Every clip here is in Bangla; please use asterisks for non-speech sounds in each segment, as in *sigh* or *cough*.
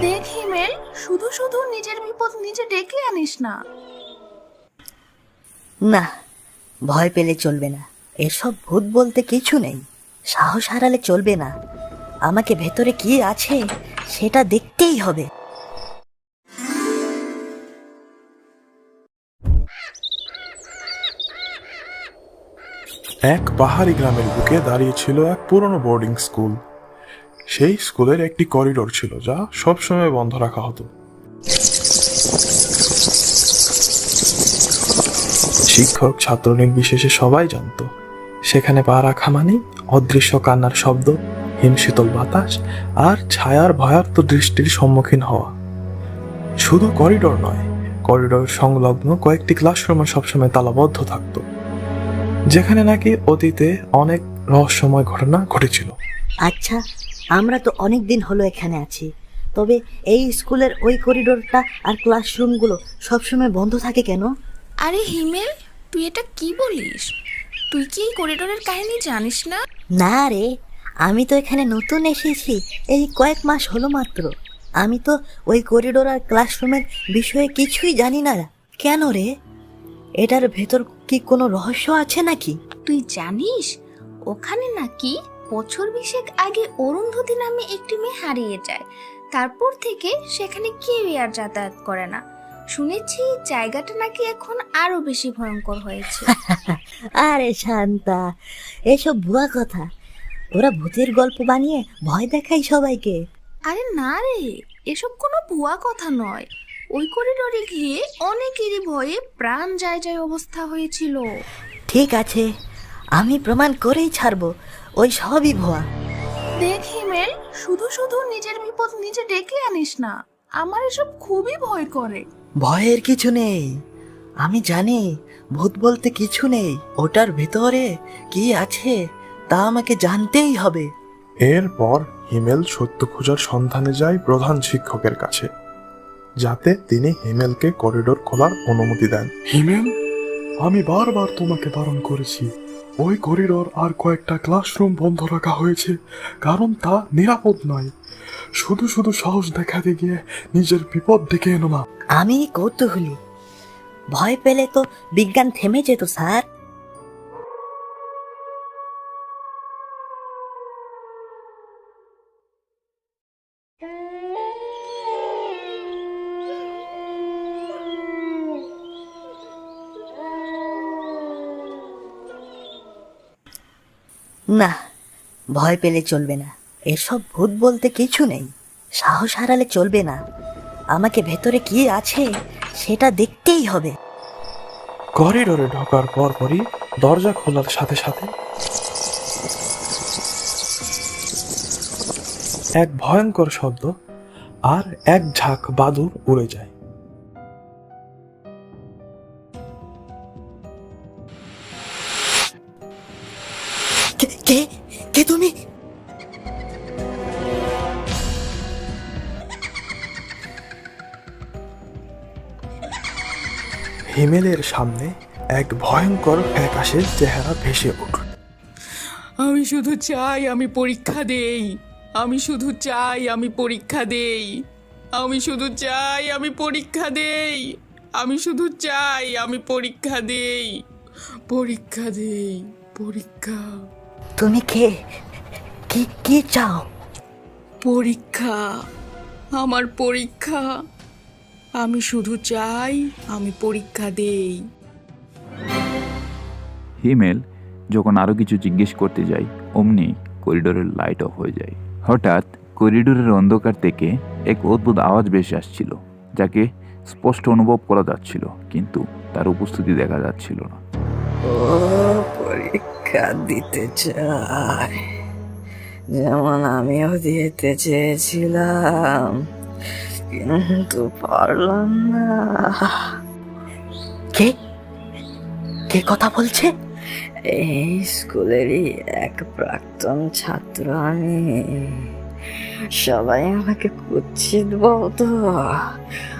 দেখ হিমেল শুধু শুধু নিজের বিপদ নিজে ডেকে আনিস না। না ভয় পেলে চলবে না। এসব ভূত বলতে কিছু নেই। সাহস হারালে চলবে না। আমাকে ভেতরে কি আছে সেটা দেখতেই হবে। এক পাহাড়ি গ্রামের বুকে দাঁড়িয়ে ছিল এক পুরনো বোর্ডিং স্কুল। সেই স্কুলের একটি করিডোর ছিল যা সবসময় বন্ধ রাখা হতো। শিক্ষক ছাত্র নির্বিশেষে সবাই জানতো। সেখানে পা রাখা মানে অদৃশ্য কান্নার শব্দ, হিমশীতল বাতাস আর ছায়ার ভয়ার্থ দৃষ্টির সম্মুখীন হওয়া। শুধু করিডোর নয়, করিডোর সংলগ্ন কয়েকটি ক্লাসরুমে সবসময় তালাবদ্ধ থাকত, যেখানে নাকি অতীতে অনেক রহস্যময় ঘটনা ঘটেছিল। আচ্ছা আমরা তো অনেক দিন হলো এখানে আছি। তবে এই স্কুলের ওই করিডোরটা আর ক্লাসরুমগুলো সবসময় বন্ধ থাকে কেন? আরে হিমেল তুই এটা কি বলিস? তুই কি এই করিডোরের কাহিনী জানিস না? না রে আমি তো এখানে নতুন এসেছি এই কয়েক মাস হলো মাত্র। আমি তো ওই করিডোর আর ক্লাসরুমের বিষয়ে কিছুই জানি না। কেন রে? এটার ভেতর কি কোনো রহস্য আছে নাকি? তুই জানিস ওখানে নাকি বছর বিশেক আগে অরুন্ধতী নামে একটি মেয়ে হারিয়ে যায়। তারপর থেকে সেখানে কেউই আর যাতায়াত করে না। শুনেছি জায়গাটা নাকি এখন আরও বেশি ভয়ঙ্কর হয়েছে। *laughs* আরে শান্তা এসব ভুয়া কথা। ওরা ভূতের গল্প বানিয়ে ভয় দেখাই সবাইকে। আরে না রে এসব কোনো ভুয়া কথা নয়। ওই করিডোরে গিয়ে অনেকেরই ভয়ে প্রাণ যায় যায় অবস্থা হয়েছিল। ঠিক আছে আমি প্রমাণ করেই ছাড়বো। ওই সবই ভুয়া। দেখ হিমেল শুধু শুধু নিজের বিপদ নিজে ডেকে আনিস না। আমার এসব খুবই ভয় করে। ভয়ের কিছু নেই। আমি জানি ভূত বলতে কিছু নেই। ওটার ভিতরে কি আছে তা আমাকে জানতেই হবে। এরপর হিমেল সত্য খোঁজার সন্ধানে যায় প্রধান শিক্ষকের কাছে যাতে তিনি হিমেলকে করিডোর খোলার অনুমতি দেন। হিমেল আমি বারবার তোমাকে বারণ করেছি। ওই করিডোর আর কয়েকটা ক্লাসরুম বন্ধ রাখা হয়েছে, কারণ তা নিরাপদ নয়। শুধু শুধু সাহস দেখাতে গিয়ে নিজের বিপদ ডেকে এনো না। আমি কৌতূহলী। ভয় পেলে তো বিজ্ঞান থেমে যেত, স্যার। না, ভয় পেলে চলবে না। এসব ভূত বলতে কিছু নেই। সাহস হারালে চলবে না। আমাকে ভেতরে কি আছে, সেটা দেখতেই হবে। করিডোরে ঢোকার পর পরপরই দরজা খোলার সাথে সাথে এক ভয়ঙ্কর শব্দ আর এক ঝাঁক বাদুর উড়ে যায়। কে কে কে তুমি? হিমেলের সামনে এক ভয়ঙ্কর ফ্যাকাশের চেহারা ভেসে উঠল আমি শুধু চাই আমি পরীক্ষা দেই। আমি শুধু চাই আমি পরীক্ষা দেই। আমি শুধু চাই আমি পরীক্ষা দেই। আমি শুধু চাই আমি পরীক্ষা দেই। পরীক্ষা দেই পরীক্ষা। তুমি কে? কি কি চাও? পরীক্ষা আমার পরীক্ষা। আমি শুধু চাই আমি পরীক্ষা দেই। হিমেল যখন আরও কিছু জিজ্ঞেস করতে যাই অমনি করিডোরের লাইট অফ হয়ে যায়। হঠাৎ করিডোরের অন্ধকার থেকে এক অদ্ভুত আওয়াজ ভেসে আসছিল যাকে স্পষ্ট অনুভব করা যাচ্ছিল কিন্তু তার উপস্থিতি দেখা যাচ্ছিল না। পরীক্ষা দিতে চাই। যেমন আমিও দিতে চেয়েছিলাম কিন্তু পারলাম না। কে? কে কথা বলছে? এই স্কুলেরই এক প্রাক্তন ছাত্র আমি। সবাই আমাকে কুচ্ছিত বলতো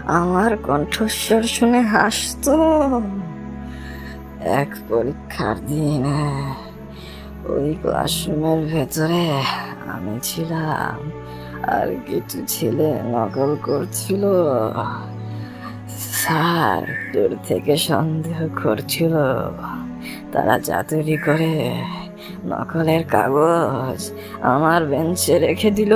আমার কণ্ঠস্বর শুনে হাসতো। এক পরীক্ষার দিন ওই ক্লাসরুমের ভেতরে আমি ছিলাম। আর কিছু ছেলে নকল করছিল। স্যার, দূর থেকে সন্দেহ করছিল। তারা চাতুরি করে নকলের কাগজ আমার বেঞ্চে রেখে দিল।